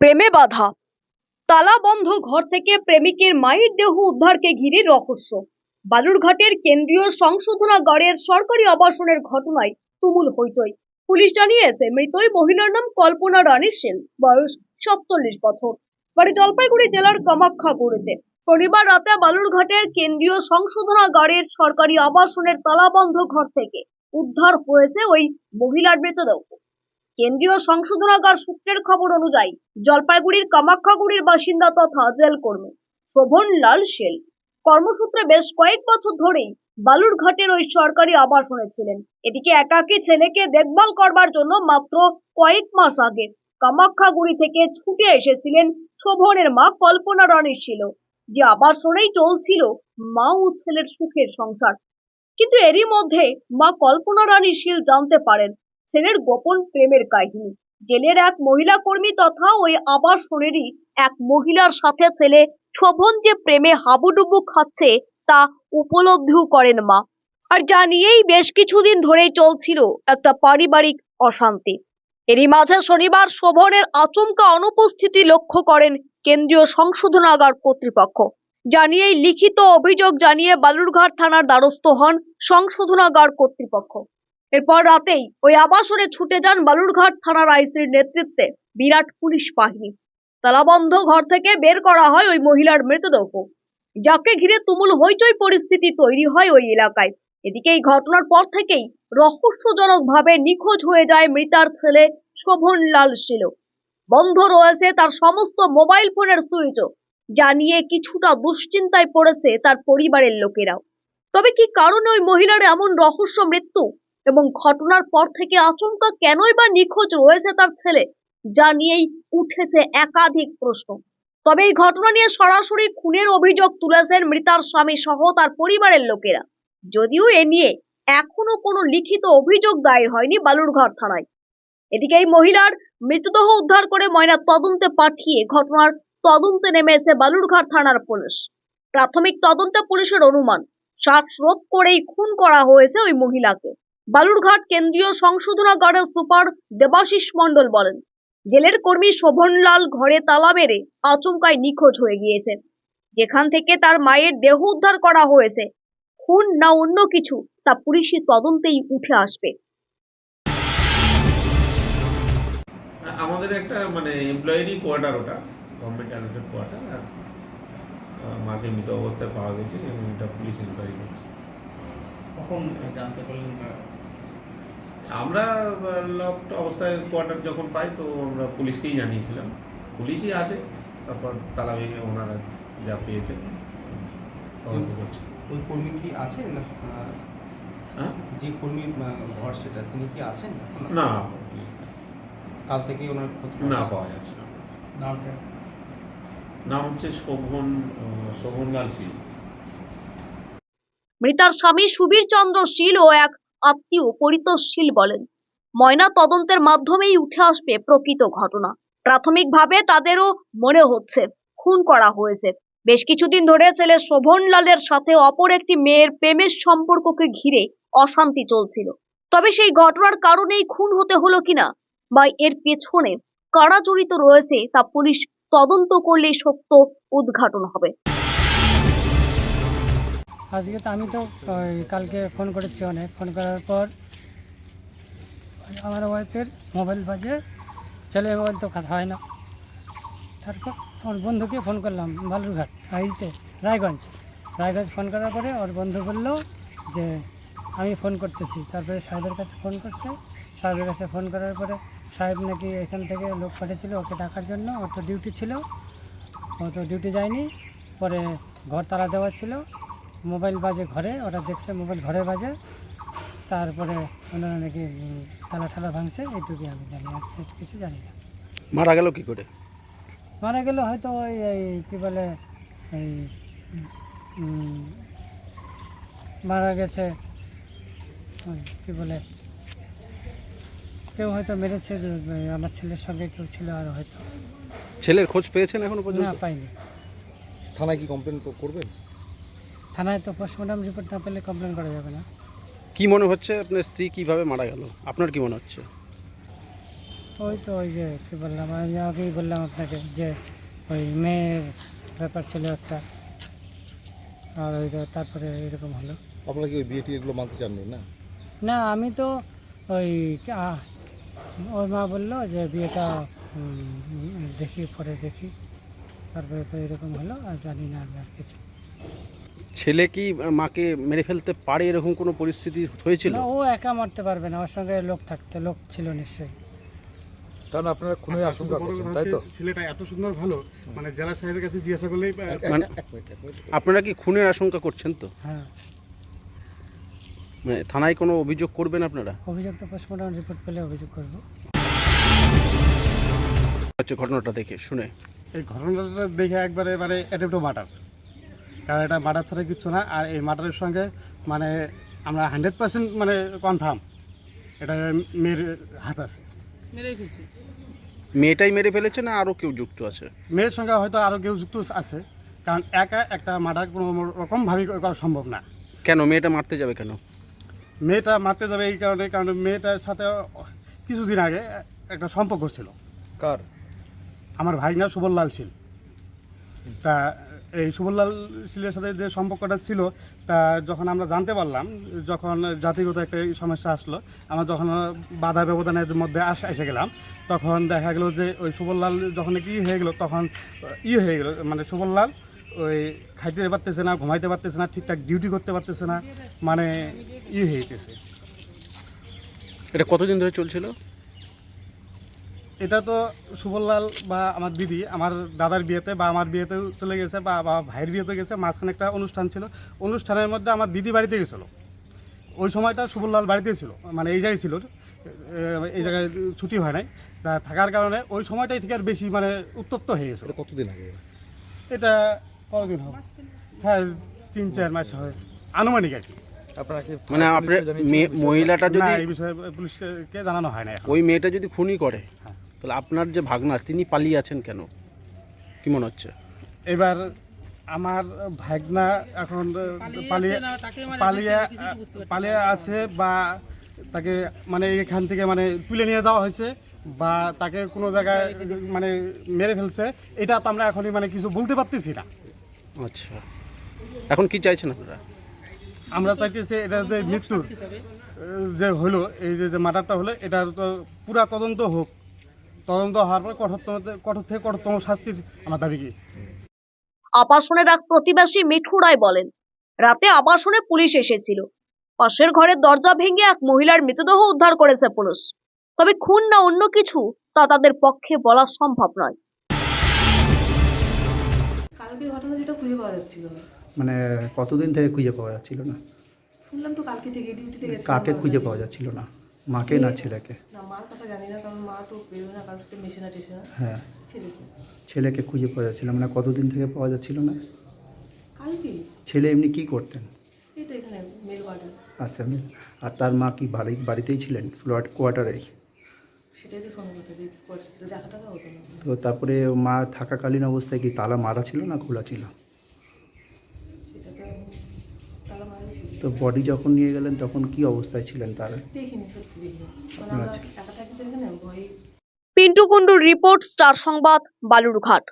প্রেমে বাধা। তালা বন্ধ, ঘর থেকে প্রেমিকের মায়ের দেহ উদ্ধারকে ঘিরে রহস্য। বালুরঘাটের কেন্দ্রীয় সংশোধনাগারের সরকারি আবাসনের ঘটনায় তুমুল হইচই। পুলিশ জানিয়েছে মৃত মহিলার নাম কল্পনা রানী সেন, বয়স সাতচল্লিশ বছর। বাড়ি জলপাইগুড়ি জেলার কামাখ্যাগুড়িতে শনিবার রাতে বালুরঘাটের কেন্দ্রীয় সংশোধনাগারের সরকারি আবাসনের তালাবন্ধ ঘর থেকে উদ্ধার হয়েছে ওই মহিলার মৃতদেহ কেন্দ্রীয় সংশোধনাগার সূত্রের খবর অনুযায়ী জলপাইগুড়ির কামাখ্যাগুড়ির বাসিন্দা তথা জেল কর্মী শোভন লাল সেল কর্মসূত্রে বেশ কয়েক বছর ধরেই বালুরঘাটের ওই সরকারি আবাসনে ছিলেন এদিকে একাকী ছেলেকে দেখভাল করবার জন্য মাত্র কয়েক মাস আগে কামাখ্যাগুড়ি থেকে ছুটে এসেছিলেন শোভনের মা কল্পনা রানী ছিল। যে আবাসনেই চলছিল মা ও ছেলের সুখের সংসার। কিন্তু এরই মধ্যে মা কল্পনা রানী শীল জানতে পারেন ছেলের গোপন প্রেমের কাহিনী। জেলের এক মহিলা কর্মী তথা ওই আবাসনেরই এক মহিলার সাথে ছেলে শোভন যে প্রেমে হাবুডুবু খাচ্ছে তা উপলব্ধিও করেন মা। আর যা নিয়েই বেশ কিছুদিন ধরেই চলছিল একটা পারিবারিক অশান্তি। এরই মাঝে শনিবার শোভনের আচমকা অনুপস্থিতি লক্ষ্য করেন কেন্দ্রীয় সংশোধনাগার কর্তৃপক্ষ। জানিয়েই লিখিত অভিযোগ জানিয়ে বালুরঘাট থানার দ্বারস্থ হন সংশোধনাগার কর্তৃপক্ষ। এরপর রাতেই ওই আবাসনে ছুটে যান বালুরঘাট থানার আইসির নেতৃত্বে বিরাট পুলিশ বাহিনী। তালাবন্ধ ঘর থেকে বের করা হয় ওই মহিলার মৃতদেহ যাকে ঘিরে তুমুল হইচই পরিস্থিতি তৈরি হয় ওই এলাকায়। এদিকে এই ঘটনার পর থেকেই রহস্যজনকভাবে নিখোঁজ হয়ে যায় মৃতার ছেলে শোভন লাল শিল। বন্ধ রয়েছে তার সমস্ত মোবাইল ফোনের সুইচও, যা নিয়ে কিছুটা দুশ্চিন্তায় পড়েছে তার পরিবারের লোকেরাও। তবে কি কারণে ওই মহিলার এমন রহস্য মৃত্যু? এবং ঘটনার পর থেকে আচমকা কেনই বা নিখোঁজ রয়েছে তার ছেলে, যা নিয়েই উঠেছে একাধিক প্রশ্ন। তবে এই ঘটনা নিয়ে সরাসরি খুনের অভিযোগ তুলেছেন মৃতার স্বামী সহ তার পরিবারের লোকেরা। যদিও এ নিয়ে এখনও কোনো লিখিত অভিযোগ দায়ের হয়নি বালুরঘাট থানায়। এদিকে এই মহিলার মৃতদেহ উদ্ধার করে ময়না তদন্তে পাঠিয়ে ঘটনার তদন্তে নেমেছে বালুরঘাট থানার পুলিশ। প্রাথমিক তদন্তে পুলিশের অনুমান, শ্বাসরোধ করেই খুন করা হয়েছে ওই মহিলাকে। বালুরঘাট কেন্দ্রীয় সংশোধনাগারের সুপার দেবাশিস মণ্ডল বলেন জেলের কর্মী শোভনলাল ঘরে তালা মেরে আচমকায় নিখোঁজ হয়ে গিয়েছে যেখান থেকে তার মায়ের দেহ উদ্ধার করা হয়েছে খুন না অন্য কিছু তা পুলিশি তদন্তেই উঠে আসবে। আমাদের একটা মানে এমপ্লয়ারি কোয়ার্টার ওটা গভর্নমেন্ট অ্যালোটেড কোয়ার্টার আর মাকে মৃত অবস্থায় পাওয়া গেছে এবং এটা পুলিশ ইনকোয়ারি করছে। কখন জানতে পারলেন আমরা লকড অবস্থায় কোয়ার্টার যখন পাই তো আমরা পুলিশকেই জানিয়েছিলাম। পুলিশই আসে তারপর তালা ভেঙে ওনারা যা পেয়েছেন তদন্ত করছে। ওই কর্মী কি আছেন? না হ্যাঁ? যে কর্মীর ঘর সেটা তিনি কি আছেন না। কাল থেকে ওনার না পাওয়া যাচ্ছে না। নামটা নাম হচ্ছে শোভন আহ, শোভনলাল সিং মৃতার স্বামী সুবীর চন্দ্র শীল ও এক আত্মীয় পরিতোষ শীল বলেন। ময়না তদন্তের মাধ্যমেই উঠে আসবে প্রকৃত ঘটনা। প্রাথমিকভাবে তাদেরও মনে হচ্ছে, খুন করা হয়েছে। বেশ কিছুদিন ধরে ছেলে শোভনলালের সাথে অপর একটি মেয়ের প্রেমের সম্পর্ককে ঘিরে অশান্তি চলছিল। তবে সেই ঘটনার কারণেই খুন হতে হলো কিনা বা এর পেছনে কারা জড়িত রয়েছে তা পুলিশ তদন্ত করলেই সত্য উদ্ঘাটন হবে। আজকে তো আমি তো কালকে ফোন করেছি অনেক। ফোন করার পর আমার ওয়াইফের মোবাইল বাজে ছেলে মোবাইল তো কথা হয় না। তারপর আমার বন্ধুকে ফোন করলাম, বালুরঘাট আইতে রায়গঞ্জ। রায়গঞ্জ ফোন করার পরে ওর বন্ধু বলল যে, আমি ফোন করতেছি। তারপরে সাহেবের কাছে ফোন করছে। সাহেবের কাছে ফোন করার পরে সাহেব নাকি এখান থেকে লোক পাঠিয়েছিল ওকে ডাকার জন্য। ওর তো ডিউটি ছিল। ও তো ডিউটি যায়নি। পরে ঘর তালা দেওয়া ছিল। মোবাইল বাজে ঘরে ওরা দেখছে মোবাইল ঘরে বাজে। তারপরে ওনারা নাকি তালা ঠালা ভাঙছে এইটুকুই আমি জানি আর কিছু- কিছু জানি না। মারা গেল কি করে? মারা গেল হয়তো ওই এই কী বলে এই মারা গেছে ওই কী বলে কেউ হয়তো মেরেছে আমার ছেলের সঙ্গে কেউ ছিল আর হয়তো। ছেলের খোঁজ পেয়েছেন এখনও পর্যন্ত? না পাইনি। থানায় কি কমপ্লেন করবেন? থানায় তো পোস্টমর্টম রিপোর্ট না পেলে কমপ্লেন করা যাবে না। কি মনে হচ্ছে আপনার স্ত্রী কীভাবে মারা গেল? আপনার কি মনে হচ্ছে? ওই তো ওই যে কী বললাম আমি আগেই বললাম আপনাকে যে ওই মেয়ের ব্যাপার ছিল একটা। আর ওই তো তারপরে এরকম হলো। আপনারা কি ওই বিয়ে টিয়ে এগুলো মানতে চাননি না? না আমি তো ওই আ- ওর মা বলল যে বিয়েটা উম, দেখি পরে দেখি। তারপরে তো এরকম হলো আর জানি না আমি আর কিছু। ছেলে কি মাকে মেরে ফেলতে পারে এরকম কোনো পরিস্থিতি হয়েছিল? না ও একা মারতে পারবে না ওর সঙ্গে লোক থাকতে লোক ছিল নিশ্চয়ই। কারণ আপনারা খুনের আশঙ্কা করছেন তাই তো? ছেলেটা এত সুন্দর ভালো? মানে জেলা সাহেবের কাছে জিজ্ঞাসা করলেই মানে আপনারা কি খুনের আশঙ্কা করছেন তো? হ্যাঁ। মানে থানায় কোনো অভিযোগ করবেন আপনারা? অভিযোগ তো পোস্টমর্টম রিপোর্ট পেলে অভিযোগ করব। হচ্ছে ঘটনাটা দেখে শুনে। এই ঘটনাটা দেখে একবারে মানে অ্যাটেম্প মার্ডার কারণ এটা মার্ডার ছাড়া কিচ্ছু না আর এই মার্ডারের সঙ্গে মানে আমরা হান্ড্রেড পার্সেন্ট মানে কনফার্ম এটা মেয়ের হাত আছে। মেয়েটাই মেরে ফেলেছে না আরও কেউ যুক্ত আছে? মেয়ের সঙ্গে হয়তো আরও কেউ যুক্ত আছে কারণ একা একটা মার্ডার কোনো রকমভাবেই করা সম্ভব না। কেন? মেয়েটা মারতে যাবে কেন? মেয়েটা মারতে যাবে এই কারণে কারণ মেয়েটার সাথে কিছুদিন আগে একটা সম্পর্ক ছিল। কার? আমার ভাইনা সুবললাল শীল তা এই সুবললাল শীলের সাথে যে সম্পর্কটা ছিল, তা যখন আমরা জানতে পারলাম, যখন জাতিগত একটা সমস্যা আসলো, আমরা যখন বাধা ব্যবধানের মধ্যে আস এসে গেলাম, তখন দেখা গেল যে ওই সুবললাল যখন কি হয়ে গেল, তখন ই হয়ে গেল মানে সুবললাল ওই খাইতে পারতেছে না, ঘুমাইতে পারতেছে না, ঠিকঠাক ডিউটি করতে পারতেছে না মানে ই হয়ে গেছে। এটা কতদিন ধরে চলছিল? এটা তো সুবললাল বা আমার দিদি আমার দাদার বিয়েতে বা আমার বিয়েতেও চলে গেছে বা বা ভাইয়ের বিয়েতে গেছে মাঝখানে একটা অনুষ্ঠান ছিল। অনুষ্ঠানের মধ্যে আমার দিদি বাড়িতে গেছিল। ওই সময়টা সুবললাল বাড়িতে ছিল মানে এই জায়গায় ছিল। এই জায়গায় ছুটি হয় নাই। তা থাকার কারণে ওই সময়টাই থেকে আর বেশি মানে উত্তপ্ত হয়ে গেছিল। এটা কতদিন আগে? এটা কতদিন হবে? হ্যাঁ তিন চার মাস হয়। আনুমানিক আর কি। মানে আপনার মহিলাটা যদি এই বিষয়ে পুলিশকে জানানো হয় না ওই মেয়েটা যদি খুনই করে হ্যাঁ। তাহলে আপনার যে ভাগনা তিনি পালিয়ে আছেন কেন? কি মনে হচ্ছে? এবার আমার ভাগনা এখন পালিয়ে পালিয়ে পালিয়ে আছে বা তাকে মানে এখান থেকে মানে তুলে নিয়ে যাওয়া হয়েছে বা তাকে কোনো জায়গায় মানে মেরে ফেলছে এটা তো আমরা এখনই মানে কিছু বলতে পারতেছি না। আচ্ছা। এখন কি চাইছেন আপনারা? আমরা চাইতেছি এটা যে মৃত্যুর যে হলো এই যে যে মার্ডারটা হলো এটার তো পুরা তদন্ত হোক। তদন্ত হওয়ার পর কঠোরতম কঠোর থেকে কঠোরতম শাস্তির আমার দাবি কি? আবাসনের এক প্রতিবেশী মিঠু রায় বলেন রাতে আবাসনে পুলিশ এসেছিল। পাশের ঘরের দরজা ভেঙে এক মহিলার মৃতদেহ উদ্ধার করেছে পুলিশ। তবে খুন না অন্য কিছু তা তাদের পক্ষে বলা সম্ভব নয়। কালকে ঘটনা যেটা খুঁজে পাওয়া যাচ্ছিল। মানে কতদিন থেকে খুঁজে পাওয়া যাচ্ছিল না? শুনলাম তো কালকে থেকে ডিউটিতে গেছে কাকে খুঁজে পাওয়া যাচ্ছিল না? মাকে না ছেলেকে? না মার কথা জানি না কারণ মা তো বেরোয় না কারোর সাথে মেশে না টেশে না। হ্যাঁ। ছেলেকে। ছেলেকে খুঁজে পাওয়া যাচ্ছিল মানে কতদিন থেকে পাওয়া যাচ্ছিল না? কালকে। ছেলে এমনি কি করতেন? এই তো এখানে মেল ওয়ার্ডার আচ্ছা আর তার মা কি বাড়ি বাড়িতেই ছিলেন ফ্ল্যাট কোয়ার্টারেই সেটাই তো শোনা কথা যে কোয়ার্টার ছিল দেখা টাকা হতো না। তো তারপরে মা থাকাকালীন অবস্থায় কি তালা মারা ছিল না খোলা ছিল সেটা তো তালা মারাই ছিল তো বডি যখন নিয়ে গেলেন তখন কি অবস্থায় ছিলেন তার? আচ্ছা। পিন্টু কুন্ডুর রিপোর্ট স্টার সংবাদ বালুরঘাট।